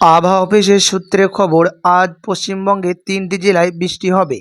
আবহাওয়া অফিসের সূত্রে খবর, আজ পশ্চিমবঙ্গে তিনটি জেলায় বৃষ্টি হবে।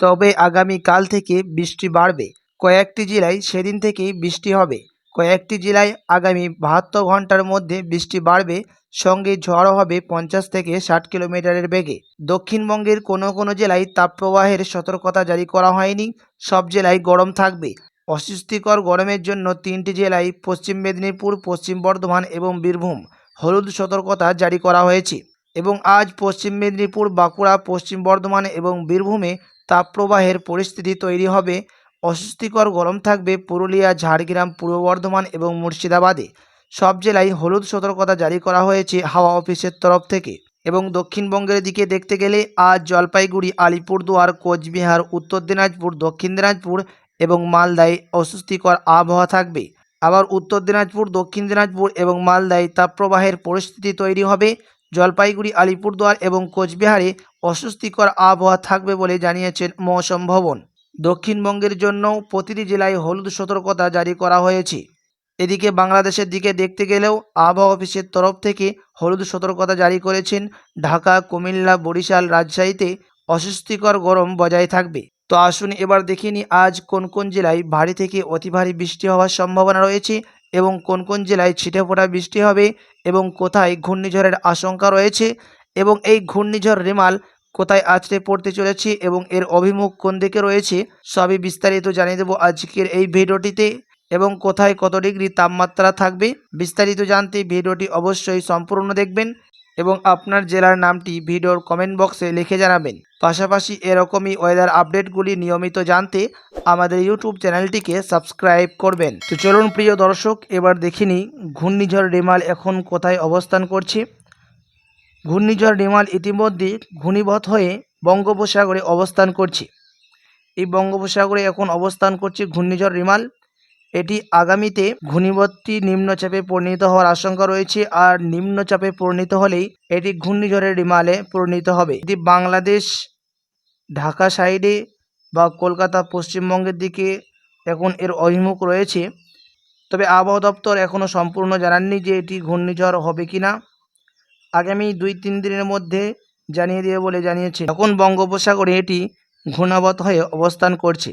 তবে আগামী কাল থেকে বৃষ্টি বাড়বে। কয়েকটি জেলায় সেদিন থেকেই বৃষ্টি হবে। কয়েকটি জেলায় আগামী বাহাত্তর ঘণ্টার মধ্যে বৃষ্টি বাড়বে। সঙ্গে ঝড় হবে পঞ্চাশ থেকে ষাট কিলোমিটারের বেগে। দক্ষিণবঙ্গের কোনো কোনো জেলায় তাপপ্রবাহের সতর্কতা জারি করা হয়নি। সব জেলায় গরম থাকবে। অস্বস্তিকর গরমের জন্য তিনটি জেলায় পশ্চিম মেদিনীপুর, পশ্চিম বর্ধমান এবং বীরভূম। হলুদ সতর্কতা জারি করা হয়েছে এবং আজ পশ্চিম মেদিনীপুর, বাঁকুড়া, পশ্চিম বর্ধমান এবং বীরভূমে তাপপ্রবাহের পরিস্থিতি তৈরি হবে। অস্বস্তিকর গরম থাকবে পুরুলিয়া, ঝাড়গ্রাম, পূর্ব বর্ধমান এবং মুর্শিদাবাদে। সব জেলায় হলুদ সতর্কতা জারি করা হয়েছে হাওয়া অফিসের তরফ থেকে এবং দক্ষিণবঙ্গের দিকে দেখতে গেলে আজ জলপাইগুড়ি, আলিপুরদুয়ার, কোচবিহার, উত্তর দিনাজপুর, দক্ষিণ দিনাজপুর এবং মালদায় অস্বস্তিকর আবহাওয়া থাকবে। আবার উত্তর দিনাজপুর, দক্ষিণ দিনাজপুর এবং মালদায় তাপপ্রবাহের পরিস্থিতি তৈরি হবে। জলপাইগুড়ি, আলিপুরদুয়ার এবং কোচবিহারে অস্বস্তিকর আবহাওয়া থাকবে বলে জানিয়েছেন মৌসুম ভবন। দক্ষিণবঙ্গের জন্য প্রতিটি জেলায় হলুদ সতর্কতা জারি করা হয়েছে। এদিকে বাংলাদেশের দিকে দেখতে গেলেও আবহাওয়া অফিসের তরফ থেকে হলুদ সতর্কতা জারি করেছেন ঢাকা, কুমিল্লা, বরিশাল রাজশাহীতে অস্বস্তিকর গরম বজায় থাকবে। তো আসুন এবার দেখে নিই, আজ কোন কোন জেলায় ভারী থেকে অতি ভারী বৃষ্টি হওয়ার সম্ভাবনা রয়েছে এবং কোন কোন জেলায় ছিটে ফোটা বৃষ্টি হবে এবং কোথায় ঘূর্ণিঝড়ের আশঙ্কা রয়েছে এবং এই ঘূর্ণিঝড় রেমাল কোথায় আছড়ে পড়তে চলেছে এবং এর অভিমুখ কোন দিকে রয়েছে সবই বিস্তারিত জানিয়ে দেবো আজকের এই ভিডিওটিতে এবং কোথায় কত ডিগ্রি তাপমাত্রা থাকবে বিস্তারিত জানতে ভিডিওটি অবশ্যই সম্পূর্ণ দেখবেন। এবং আপনার জেলার নামটি ভিডিওর কমেন্ট বক্সে লিখে জানাবেন। পাশাপাশি এরকমই ওয়েদার আপডেটগুলি নিয়মিত জানতে আমাদের ইউটিউব চ্যানেলটিকে সাবস্ক্রাইব করবেন। তো চলুন প্রিয় দর্শক, এবার দেখিনি ঘূর্ণিঝড় রেমাল এখন কোথায় অবস্থান করছে। ঘূর্ণিঝড় রেমাল ইতিমধ্যে ঘূর্ণিবৎ হয়ে বঙ্গোপসাগরে অবস্থান করছে। এই বঙ্গোপসাগরে এখন অবস্থান করছে ঘূর্ণিঝড় রেমাল। এটি আগামীতে ঘূর্ণিবতটি নিম্নচাপে পরিণত হওয়ার আশঙ্কা রয়েছে, আর নিম্নচাপে পরিণত হলেই এটি ঘূর্ণিঝড়ের রিমালে পরিণত হবে। এটি বাংলাদেশ, ঢাকা সাইডে বা কলকাতা পশ্চিমবঙ্গের দিকে এখন এর অভিমুখ রয়েছে। তবে আবহাওয়া দপ্তর এখনও সম্পূর্ণ জানাননি যে এটি ঘূর্ণিঝড় হবে কি না আগামী দুই তিন দিনের মধ্যে জানিয়ে দেবে বলে জানিয়েছে। এখন বঙ্গোপসাগরে এটি ঘূর্ণাবত হয়ে অবস্থান করছে।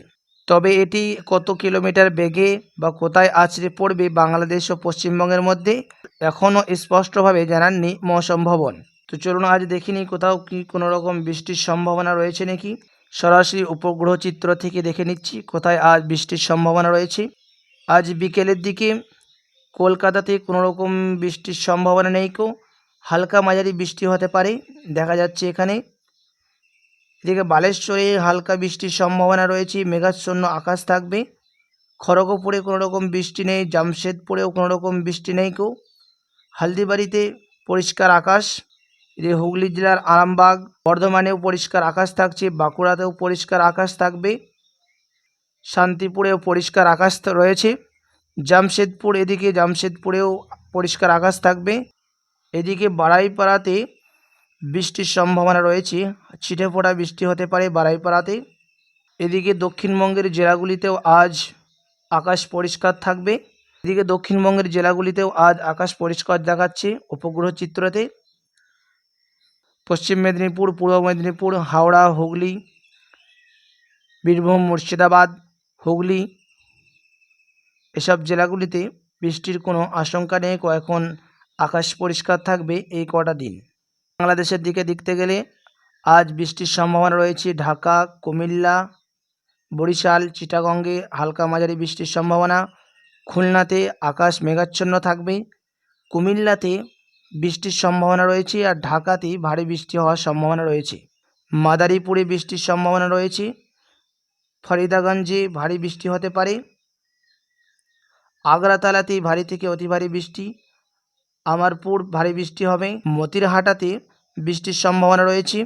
তবে এটি কত কিলোমিটার বেগে বা কোথায় আছড়ে পড়বে বাংলাদেশ ও পশ্চিমবঙ্গের মধ্যে এখনও স্পষ্টভাবে জানাননি মৌসুম ভবন। তো চলুন আজ দেখিনি কোথাও কি কোনো রকম বৃষ্টির সম্ভাবনা রয়েছে নাকি। সরাসরি উপগ্রহ চিত্র থেকে দেখে নিচ্ছি কোথায় আজ বৃষ্টির সম্ভাবনা রয়েছে। আজ বিকেলের দিকে কলকাতাতে কোনো রকম বৃষ্টির সম্ভাবনা নেই কেউ হালকা মাঝারি বৃষ্টি হতে পারে, দেখা যাচ্ছে এখানে। এদিকে বালেশ্বরে হালকা বৃষ্টির সম্ভাবনা রয়েছে, মেঘাচ্ছন্ন আকাশ থাকবে। খড়গপুরে কোনো রকম বৃষ্টি নেই, জামশেদপুরেও কোনো রকম বৃষ্টি নেই কেউ। হালদিবাড়িতে পরিষ্কার আকাশ, এদিকে হুগলি জেলার আরামবাগ, বর্ধমানেও পরিষ্কার আকাশ থাকছে, বাঁকুড়াতেও পরিষ্কার আকাশ থাকবে। শান্তিপুরেও পরিষ্কার আকাশ রয়েছে। জামশেদপুর এদিকে, জামশেদপুরেও পরিষ্কার আকাশ থাকবে। এদিকে বাড়াইপাড়াতে বৃষ্টির সম্ভাবনা রয়েছে। ছিটে ফোটা বৃষ্টি হতে পারে বাড়াইপাড়াতে এদিকে দক্ষিণবঙ্গের জেলাগুলিতেও আজ আকাশ পরিষ্কার থাকবে। এদিকে দক্ষিণবঙ্গের জেলাগুলিতেও আজ আকাশ পরিষ্কার দেখাচ্ছে উপগ্রহ চিত্রতে। পশ্চিম মেদিনীপুর, পূর্ব মেদিনীপুর, হাওড়া, হুগলি, বীরভূম, মুর্শিদাবাদ, হুগলি এসব জেলাগুলিতে বৃষ্টির কোনো আশঙ্কা নেই। এখন আকাশ পরিষ্কার থাকবে এই কটা দিন। বাংলাদেশের দিকে দেখতে গেলে আজ বৃষ্টির সম্ভাবনা রয়েছে। ঢাকা, কুমিল্লা, বরিশাল, চিটাগঙ্গে হালকা মাঝারি বৃষ্টির সম্ভাবনা। খুলনাতে আকাশ মেঘাচ্ছন্ন থাকবে। কুমিল্লাতে বৃষ্টির সম্ভাবনা রয়েছে আর ঢাকাতে ভারী বৃষ্টি হওয়ার সম্ভাবনা রয়েছে। মাদারীপুরে বৃষ্টির সম্ভাবনা রয়েছে। ফরিদাগঞ্জে ভারী বৃষ্টি হতে পারে। আগ্রাতালাতে ভারী থেকে অতি ভারী বৃষ্টি। আমারপুর ভারী বৃষ্টি হবে। মতিরহাটাতে বৃষ্টির সম্ভাবনা রয়েছে।